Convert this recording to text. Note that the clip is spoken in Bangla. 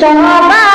সবার